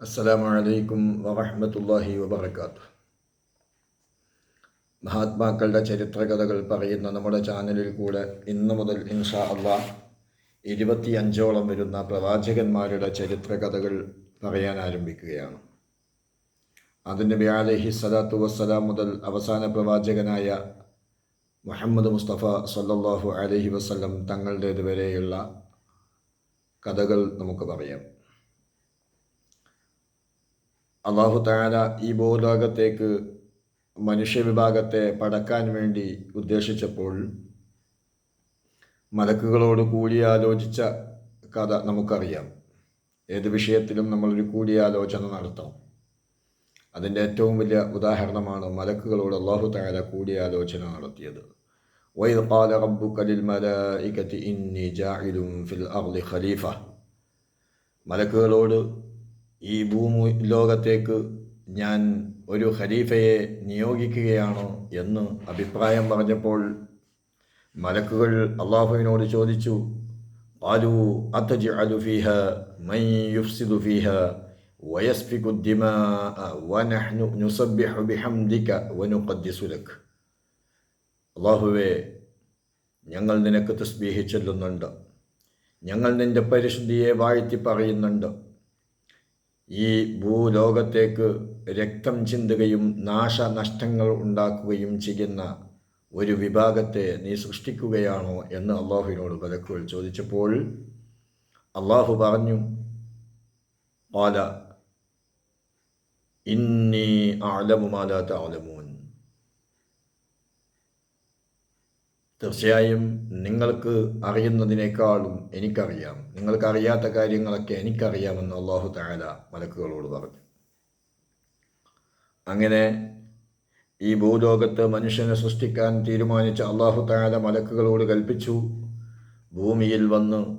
അസ്സലാമു അലൈക്കും വറഹ്മത്തുള്ളാഹി വബർക്കാത്തു മഹാത്മാക്കളുടെ ചരിത്രകഥകൾ പറയുന്ന നമ്മുടെ ചാനലിൽ കൂടെ ഇന്നു മുതൽ ഇൻഷാ അള്ളാഹ് ഇരുപത്തി അഞ്ചോളം വരുന്ന പ്രവാചകന്മാരുടെ ചരിത്രകഥകൾ പറയാൻ ആരംഭിക്കുകയാണ്. അതിന് അലൈഹി സലാത്തു വസ്സലാം മുതൽ അവസാന പ്രവാചകനായ മുഹമ്മദ് മുസ്തഫ സല്ലല്ലാഹു അലഹി വസ്ലം തങ്ങളുടേത് വരെയുള്ള കഥകൾ നമുക്ക് പറയാം. അള്ളാഹു താല ഈ ഭൂലോകത്തേക്ക് മനുഷ്യവിഭാഗത്തെ പടക്കാൻ വേണ്ടി ഉദ്ദേശിച്ചപ്പോൾ മലക്കുകളോട് കൂടിയാലോചിച്ച കഥ നമുക്കറിയാം ഏത് വിഷയത്തിലും നമ്മളൊരു കൂടിയാലോചന നടത്താം അതിൻ്റെ ഏറ്റവും വലിയ ഉദാഹരണമാണ് മലക്കുകളോട് അള്ളാഹു താല കൂടിയാലോചന നടത്തിയത് وإذ قال ربك للملائكة إني جاعل في الأرض خليفة മലക്കുകളോട് ഈ ഭൂമി ലോകത്തേക്ക് ഞാൻ ഒരു ഖലീഫയെ നിയോഗിക്കുകയാണോ എന്ന് അഭിപ്രായം പറഞ്ഞപ്പോൾ മലക്കുകൾ അള്ളാഹുവിനോട് ചോദിച്ചു ആലു അത്തജി അലുഫിഹ മൈ യുഫ്സിദു ഫിഹ വയസ്ഫിക്കു ദിമ വനഹ്നു നുസബ്ബിഹു ബിഹംദിക അള്ളാഹുവേ ഞങ്ങൾ നിനക്ക് തസ്ബീഹി ചെല്ലുന്നുണ്ട്. ഞങ്ങൾ നിന്റെ പരിശുദ്ധിയെ വാഴ്ത്തി പറയുന്നുണ്ട്. ഈ ഭൂലോകത്തേക്ക് രക്തം ചിന്തുകയും നാശനഷ്ടങ്ങൾ ഉണ്ടാക്കുകയും ചെയ്യുന്ന ഒരു വിഭാഗത്തെ നീ സൃഷ്ടിക്കുകയാണോ എന്ന് അള്ളാഹുവിനോട് പലക്കുകൾ ചോദിച്ചപ്പോൾ അള്ളാഹു പറഞ്ഞു പാല ഇന്നി ആലമുമാലാത്ത ആലമൂൻ തീർച്ചയായും നിങ്ങൾക്ക് അറിയുന്നതിനേക്കാളും എനിക്കറിയാം. നിങ്ങൾക്കറിയാത്ത കാര്യങ്ങളൊക്കെ എനിക്കറിയാമെന്ന് അള്ളാഹു താല മലക്കുകളോട് പറഞ്ഞു. അങ്ങനെ ഈ ഭൂലോകത്ത് മനുഷ്യനെ സൃഷ്ടിക്കാൻ തീരുമാനിച്ച അള്ളാഹു താല മലക്കുകളോട് കൽപ്പിച്ചു. ഭൂമിയിൽ വന്ന്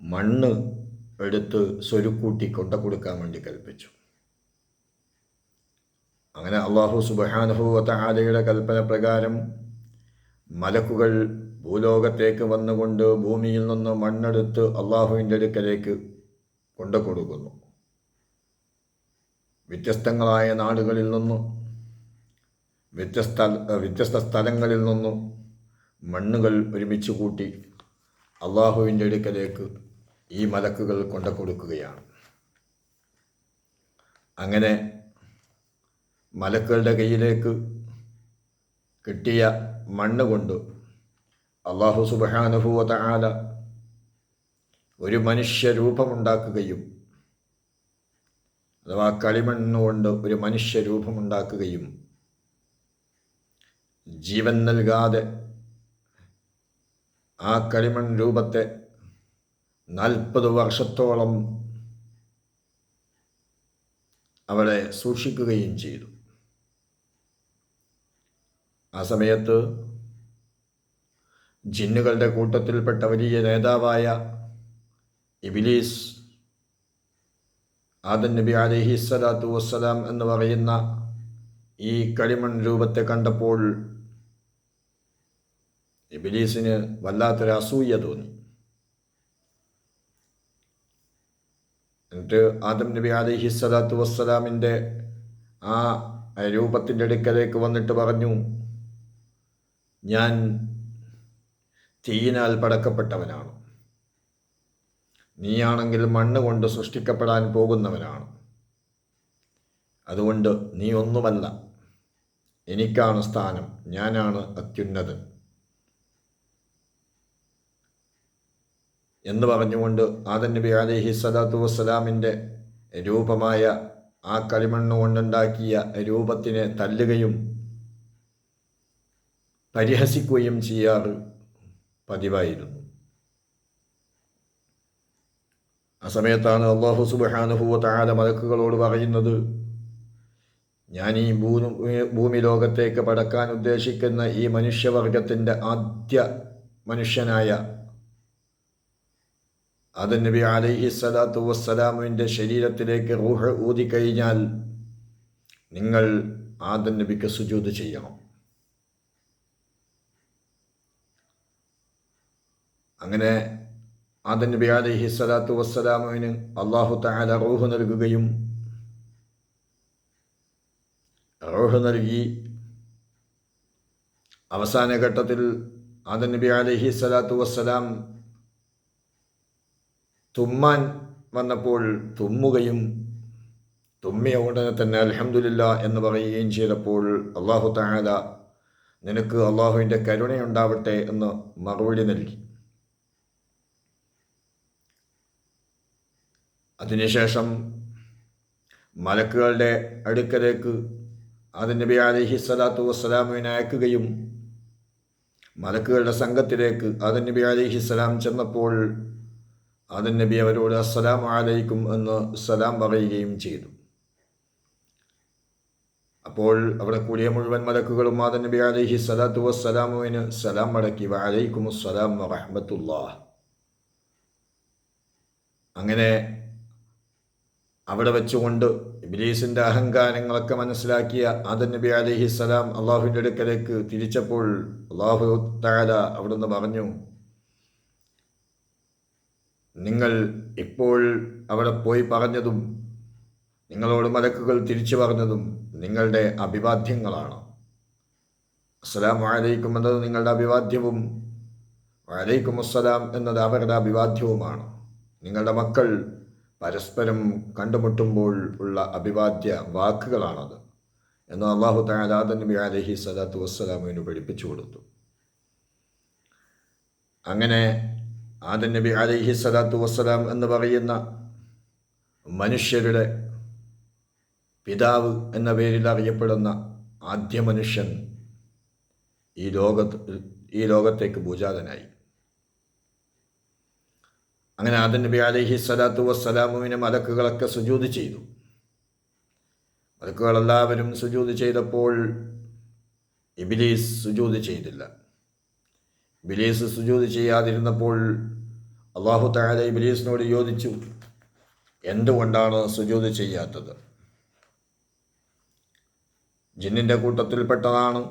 മണ്ണ് എടുത്ത് സ്വരുക്കൂട്ടി കൊണ്ട കൊടുക്കാൻ വേണ്ടി കൽപ്പിച്ചു. അങ്ങനെ അള്ളാഹു സുബാനുഭൂവത്ത ആലയുടെ കൽപ്പന പ്രകാരം മലക്കുകൾ ഭൂലോകത്തേക്ക് വന്നുകൊണ്ട് ഭൂമിയിൽ നിന്ന് മണ്ണെടുത്ത് അള്ളാഹുവിന്റെ അടുക്കലേക്ക് കൊണ്ടു കൊടുക്കുന്നു വ്യത്യസ്തങ്ങളായ നാടുകളിൽ നിന്നും വ്യത്യസ്ത വ്യത്യസ്ത സ്ഥലങ്ങളിൽ നിന്നും മണ്ണുകൾ ഒരുമിച്ച് കൂട്ടി അള്ളാഹുവിന്റെ അടുക്കലേക്ക് ഈ മലക്കുകൾ കൊണ്ടു കൊടുക്കുകയാണ് അങ്ങനെ മലക്കുകളുടെ കയ്യിലേക്ക് കിട്ടിയ മണ്ണ് കൊണ്ട് അള്ളാഹു സുബഹാനുഭൂവത ആല ഒരു മനുഷ്യരൂപമുണ്ടാക്കുകയും അഥവാ കളിമണ്ണ് കൊണ്ട് ഒരു മനുഷ്യരൂപമുണ്ടാക്കുകയും ജീവൻ നൽകാതെ ആ കളിമൺ രൂപത്തെ നാൽപ്പത് വർഷത്തോളം അവളെ സൂക്ഷിക്കുകയും ചെയ്തു. ആ സമയത്ത് ജിന്നുകളുടെ കൂട്ടത്തിൽപ്പെട്ട വലിയ നേതാവായ ഇബിലീസ് ആദൻ നബി അലഹി സ്വലാത്തു വസ്സലാം എന്ന് പറയുന്ന ഈ കളിമൺ രൂപത്തെ കണ്ടപ്പോൾ ഇബിലീസിന് വല്ലാത്തൊരു അസൂയ തോന്നി. എന്നിട്ട് ആദം നബി അലഹി സ്വലാത്തു വസ്സലാമിന്റെ ആ രൂപത്തിന്റെ അടുക്കലേക്ക് വന്നിട്ട് പറഞ്ഞു ഞാൻ തീയിനാൽ പടക്കപ്പെട്ടവനാണ്. നീയാണെങ്കിൽ മണ്ണ് കൊണ്ട് സൃഷ്ടിക്കപ്പെടാൻ പോകുന്നവനാണ്. അതുകൊണ്ട് നീ ഒന്നുമല്ല. എനിക്കാണ് സ്ഥാനം. ഞാനാണ് അത്യുന്നതൻ. എന്ന് പറഞ്ഞുകൊണ്ട് ആദൻ നബി അലിഹി സലാത്തു വസ്സലാമിന്റെ രൂപമായ ആ കളിമണ്ണ് കൊണ്ടുണ്ടാക്കിയ രൂപത്തിനെ തല്ലുകയും പരിഹസിക്കുകയും ചെയ്യാറ് പതിവായിരുന്നു. ആ സമയത്താണ് അള്ളാഹു സുബാനുഭൂവ താഴെ മലക്കുകളോട് പറയുന്നത് ഞാൻ ഈ ഭൂമി ഭൂമി ലോകത്തേക്ക് പടക്കാൻ ഉദ്ദേശിക്കുന്ന ഈ മനുഷ്യവർഗത്തിന്റെ ആദ്യ മനുഷ്യനായ അത് നബി അലൈഹി സ്വലാത്തു വസ്സലാമുവിന്റെ ശരീരത്തിലേക്ക് റൂഹ് ഊതിക്കഴിഞ്ഞാൽ നിങ്ങൾ ആദൻ നബിക്ക് സുജൂത് ചെയ്യണം. അങ്ങനെ ആദൻ നബി അലഹി സ്വലാത്തു വസ്സലാമുവിന് അള്ളാഹു താല റൂഹ് നൽകുകയും റൂഹ് നൽകി. അവസാന ഘട്ടത്തിൽ ആദൻ നബി അലഹി സ്വലാത്തു വസ്സലാം തുമ്മാൻ വന്നപ്പോൾ തുമ്മുകയും തുമ്മിയ ഉടനെ തന്നെ അലഹമുല്ല എന്ന് പറയുകയും ചെയ്തപ്പോൾ അള്ളാഹു താല നിനക്ക് അള്ളാഹുവിന്റെ കരുണയുണ്ടാവട്ടെ എന്ന് മറുപടി നൽകി. അതിനുശേഷം മലക്കുകളുടെ അടുക്കലേക്ക് ആദൻ നബി അലഹി സ്വലാത്തു വസ്സലാമിനെ അയക്കുകയും മലക്കുകളുടെ സംഘത്തിലേക്ക് ആദൻ നബി അലഹി സ്വലാം ചെന്നപ്പോൾ ആദൻ നബി അവരോട് അസ്സലാം ആലയിക്കും എന്ന് സലാം പറയുകയും ചെയ്തു. അപ്പോൾ അവിടെ കൂടിയ മുഴുവൻ മലക്കുകളും ആദൻ നബി അലഹി സ്വലാത്തു വസ്സലാമുവിന് സലാം മടക്കി വലൈക്കും അസ്സലാം വറഹമത്തുല്ലാ അങ്ങനെ അവിടെ വെച്ചുകൊണ്ട് ഇബ്ലീസിന്റെ അഹങ്കാരങ്ങളൊക്കെ മനസ്സിലാക്കിയ ആദൻ നബി അലൈഹി സ്വലാം അള്ളാഹുവിന്റെ അടുക്കലേക്ക് തിരിച്ചപ്പോൾ അള്ളാഹു താല അവിടുന്ന് പറഞ്ഞു നിങ്ങൾ ഇപ്പോൾ അവിടെ പോയി പറഞ്ഞതും നിങ്ങളോട് മലക്കുകൾ തിരിച്ചു പറഞ്ഞതും നിങ്ങളുടെ അഭിവാദ്യങ്ങളാണ്. അസ്സലാം വലൈക്കും എന്നത് നിങ്ങളുടെ അഭിവാദ്യവും വലൈക്കും അസ്സലാം എന്നത് അവരുടെ അഭിവാദ്യവുമാണ്. നിങ്ങളുടെ മക്കൾ പരസ്പരം കണ്ടുമുട്ടുമ്പോൾ ഉള്ള അഭിവാദ്യ വാക്കുകളാണത്. എന്ന് അള്ളാഹു താലാദൻ നബി അലഹി സലാത്തു വസ്സലാമിന് പഠിപ്പിച്ചു കൊടുത്തു. അങ്ങനെ ആദൻ നബി അലഹി സലാത്തു വസ്സലാം എന്ന് പറയുന്ന മനുഷ്യരുടെ പിതാവ് എന്ന പേരിൽ അറിയപ്പെടുന്ന ആദ്യ മനുഷ്യൻ ഈ ലോകത്ത് ഈ ലോകത്തേക്ക് ഭൂജാതനായി. അങ്ങനെ ആദൻ നബി അലഹി സ്വലാത്തു വസ്സലാമുവിനെ മലക്കുകളൊക്കെ സുജൂത് ചെയ്തു. മലക്കുകളെല്ലാവരും സുജൂത് ചെയ്തപ്പോൾ ഇബിലീസ് സുജൂത് ചെയ്തില്ല. ഇബിലീസ് സുജൂത് ചെയ്യാതിരുന്നപ്പോൾ അള്ളാഹു താല ഇബിലീസിനോട് യോജിച്ചു എന്തുകൊണ്ടാണ് സുജൂത് ചെയ്യാത്തത്? ജിന്നിന്റെ കൂട്ടത്തിൽപ്പെട്ടതാണ്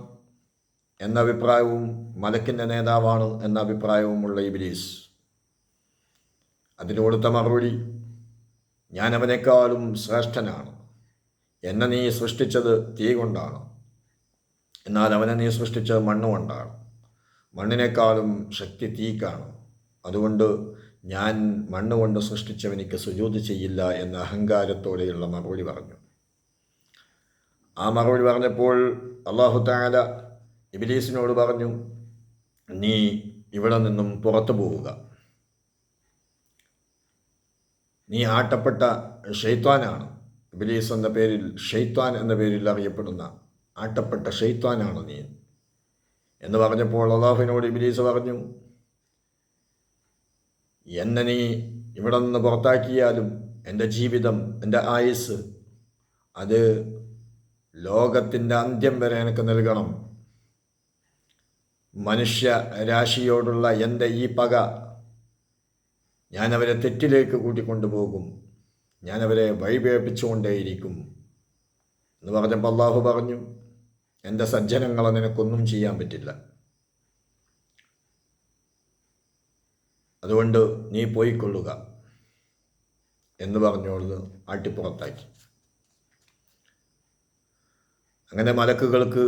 എന്ന അഭിപ്രായവും മലക്കിന്റെ നേതാവാണ് എന്ന അഭിപ്രായവുമുള്ള ഇബിലീസ്. അതിന് കൊടുത്ത മറുപടി ഞാൻ അവനേക്കാളും ശ്രേഷ്ഠനാണ്. എന്നെ നീ സൃഷ്ടിച്ചത് തീ കൊണ്ടാണ്. എന്നാൽ അവനെ നീ സൃഷ്ടിച്ചത് മണ്ണ് കൊണ്ടാണ്. മണ്ണിനേക്കാളും ശക്തി തീക്കാണ്. അതുകൊണ്ട് ഞാൻ മണ്ണ് കൊണ്ട് സൃഷ്ടിച്ചവനിക്ക് സുജൂത് ചെയ്യില്ല എന്ന അഹങ്കാരത്തോടെയുള്ള മറുപടി പറഞ്ഞു. ആ മറുപടി പറഞ്ഞപ്പോൾ അള്ളാഹു താല ഇബിലീസിനോട് പറഞ്ഞു നീ ഇവിടെ നിന്നും പുറത്തു പോവുക. നീ ആട്ടപ്പെട്ട ഷെയ്ത്വാനാണ് ഇബിലീസ് എന്ന പേരിൽ ഷെയ്ത്വാൻ എന്ന പേരിൽ അറിയപ്പെടുന്ന ആട്ടപ്പെട്ട ഷെയ്ത്വാനാണ് നീ. എന്ന് പറഞ്ഞപ്പോൾ അള്ളാഹുവിനോട് ഇബിലീസ് പറഞ്ഞു എന്നെ നീ ഇവിടെ നിന്ന് പുറത്താക്കിയാലും എന്റെ ജീവിതം എന്റെ ആയുസ് അത് ലോകത്തിന്റെ അന്ത്യം വരെ എനിക്ക് നൽകണം. മനുഷ്യ രാശിയോടുള്ള എന്റെ ഈ പക ഞാൻ അവരെ തെറ്റിലേക്ക് കൂട്ടിക്കൊണ്ടുപോകും. ഞാൻ അവരെ വഴിപേപ്പിച്ചുകൊണ്ടേയിരിക്കും എന്ന് പറഞ്ഞപ്പോൾ അള്ളാഹു പറഞ്ഞു എന്റെ സജ്ജനങ്ങളെ നിനക്കൊന്നും ചെയ്യാൻ പറ്റില്ല. അതുകൊണ്ട് നീ പോയിക്കൊള്ളുക എന്ന് പറഞ്ഞോളത് ആട്ടിപ്പുറത്താക്കി. അങ്ങനെ മലക്കുകൾക്ക്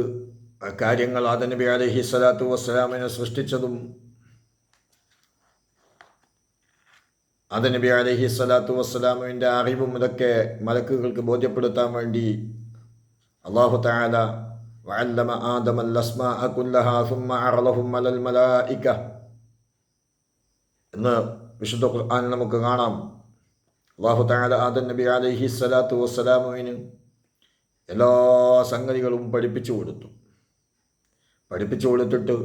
കാര്യങ്ങൾ ആദനബി അലഹി സ്വലാത്തു വസ്സലാമിനെ സൃഷ്ടിച്ചതും ആദനബി അലഹി സ്വലാത്തു വസ്സലാമിൻ്റെ അറിവും ഇതൊക്കെ മലക്കുകൾക്ക് ബോധ്യപ്പെടുത്താൻ വേണ്ടി അള്ളാഹു താല وعلم آدم الأسماء كلها ثم عرضهم على الملائكة എന്ന് വിശുദ്ധ ഖുർആൻ നമുക്ക് കാണാം അള്ളാഹു താല ആദൻ നബി അലൈഹി സ്വലാത്തു വസ്സലാമുവിന് എല്ലാ സംഗതികളും പഠിപ്പിച്ചു കൊടുത്തു പഠിപ്പിച്ചു കൊടുത്തിട്ട്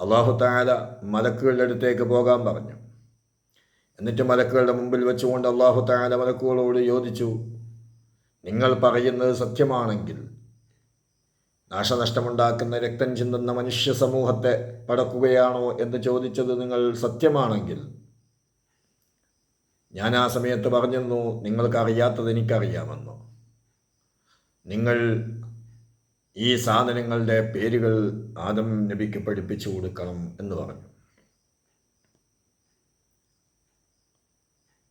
അള്ളാഹു താല മലക്കുകളുടെ അടുത്തേക്ക് പോകാൻ പറഞ്ഞു എന്നിട്ട് മലക്കുകളുടെ മുമ്പിൽ വെച്ചുകൊണ്ട് അള്ളാഹു താല മലക്കുകളോട് യോജിച്ചു. നിങ്ങൾ പറയുന്നത് സത്യമാണെങ്കിൽ നാശനഷ്ടമുണ്ടാക്കുന്ന രക്തം ചിന്തുന്ന മനുഷ്യ സമൂഹത്തെ പടക്കുകയാണോ എന്ന് ചോദിച്ചത് നിങ്ങൾ സത്യമാണെങ്കിൽ ഞാൻ ആ സമയത്ത് പറഞ്ഞെന്നു നിങ്ങൾക്കറിയാത്തത് എനിക്കറിയാമെന്നോ. നിങ്ങൾ ഈ സാധനങ്ങളുടെ പേരുകൾ ആദം നബിക്ക് പഠിപ്പിച്ചു കൊടുക്കണം എന്ന് പറഞ്ഞു.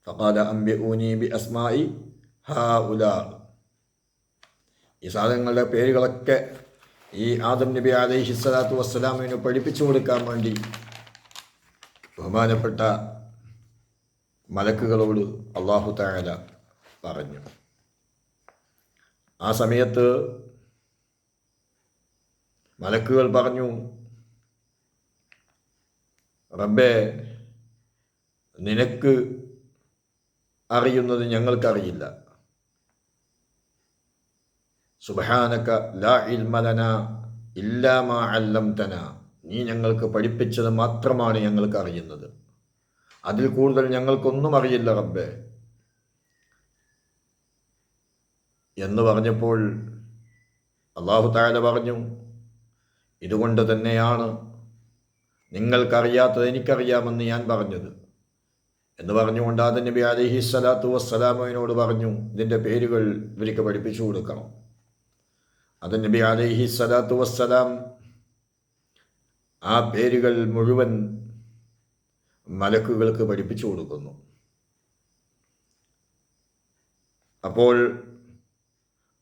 ഫഖാല അംബിഊനി ബി അസ്മായി ഹാ ഈ സാധനങ്ങളുടെ പേരുകളൊക്കെ ഈ ആദം നബി അലൈഹി സ്വലാത്തു വസ്സലാമിന് പഠിപ്പിച്ചു കൊടുക്കാൻ വേണ്ടി ബഹുമാനപ്പെട്ട മലക്കുകളോട് അള്ളാഹു താല പറഞ്ഞു. ആ സമയത്ത് മലക്കുകൾ പറഞ്ഞു റബ്ബേ നിനക്ക് അറിയുന്നത് ഞങ്ങൾക്കറിയില്ല. സുബാനക്ക ലാ ഇൽമലന ഇല്ലാമാ അല്ലംതന. നീ ഞങ്ങൾക്ക് പഠിപ്പിച്ചത് മാത്രമാണ് ഞങ്ങൾക്ക് അറിയുന്നത് അതിൽ കൂടുതൽ ഞങ്ങൾക്കൊന്നും അറിയില്ല റബ്ബേ. എന്ന് പറഞ്ഞപ്പോൾ അള്ളാഹു താല പറഞ്ഞു ഇതുകൊണ്ട് തന്നെയാണ് നിങ്ങൾക്കറിയാത്തത് എനിക്കറിയാമെന്ന് ഞാൻ പറഞ്ഞത്. എന്ന് പറഞ്ഞുകൊണ്ട് ആദ്യ നബി അലഹി സ്വലാത്തു വസ്സലാമുവിനോട് പറഞ്ഞു ഇതിന്റെ പേരുകൾ ഇവർക്ക് പഠിപ്പിച്ചു കൊടുക്കണം. ആദം നബി അലൈഹി സ്വലാത്തു വസ്സലാം ആ പേരുകൾ മുഴുവൻ മലക്കുകൾക്ക് പഠിപ്പിച്ചു കൊടുക്കുന്നു. അപ്പോൾ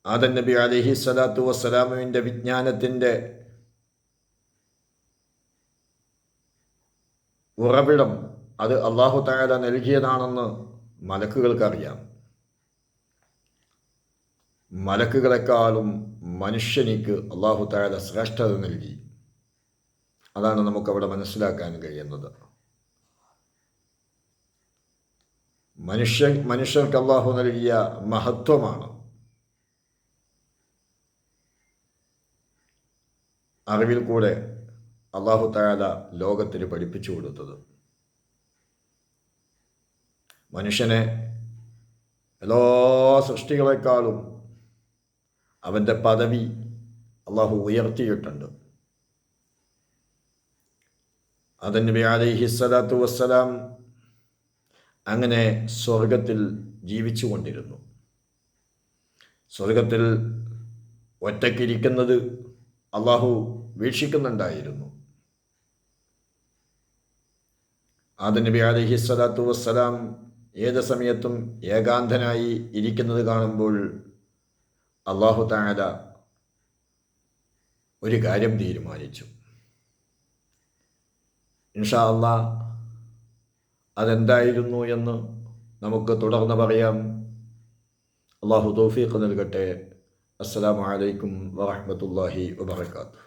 ആദൻ നബി അലഹി സ്വലാത്തു വസ്സലാമുവിന്റെ വിജ്ഞാനത്തിന്റെ ഉറവിടം അത് അള്ളാഹു താല നൽകിയതാണെന്ന് മലക്കുകൾക്കറിയാം. മലക്കുകളെക്കാളും മനുഷ്യനിക്ക് അള്ളാഹു താല ശ്രേഷ്ഠത നൽകി. അതാണ് നമുക്കവിടെ മനസ്സിലാക്കാൻ കഴിയുന്നത്. മനുഷ്യ മനുഷ്യർക്ക് അള്ളാഹു നൽകിയ മഹത്വമാണ്. അറിവിൽ കൂടെ അള്ളാഹു താല ലോകത്തിന് പഠിപ്പിച്ചു കൊടുത്തത്. മനുഷ്യനെ എല്ലാ സൃഷ്ടികളെക്കാളും അവന്റെ പദവി അള്ളാഹു ഉയർത്തിയിട്ടുണ്ട്. അതന്നബി അലൈഹി സ്വലാത്തു വസ്സലാം അങ്ങനെ സ്വർഗത്തിൽ ജീവിച്ചു കൊണ്ടിരുന്നു. സ്വർഗത്തിൽ ഒറ്റയ്ക്കിരിക്കുന്നത് അള്ളാഹു വീക്ഷിക്കുന്നുണ്ടായിരുന്നു. ആദനബി അലഹി സ്വലാത്തു വസ്സലാം ഏത് സമയത്തും ഏകാന്തനായി ഇരിക്കുന്നത് കാണുമ്പോൾ അള്ളാഹു താല ഒരു കാര്യം തീരുമാനിച്ചു. ഇൻഷാ അള്ളാ അതെന്തായിരുന്നു എന്ന് നമുക്ക് തുടർന്ന് പറയാം. അള്ളാഹു തോഫീഖ് നൽകട്ടെ. അസ്സാം വലൈക്കും വാഹമത്തല്ലാഹി വബറകാതുഹു.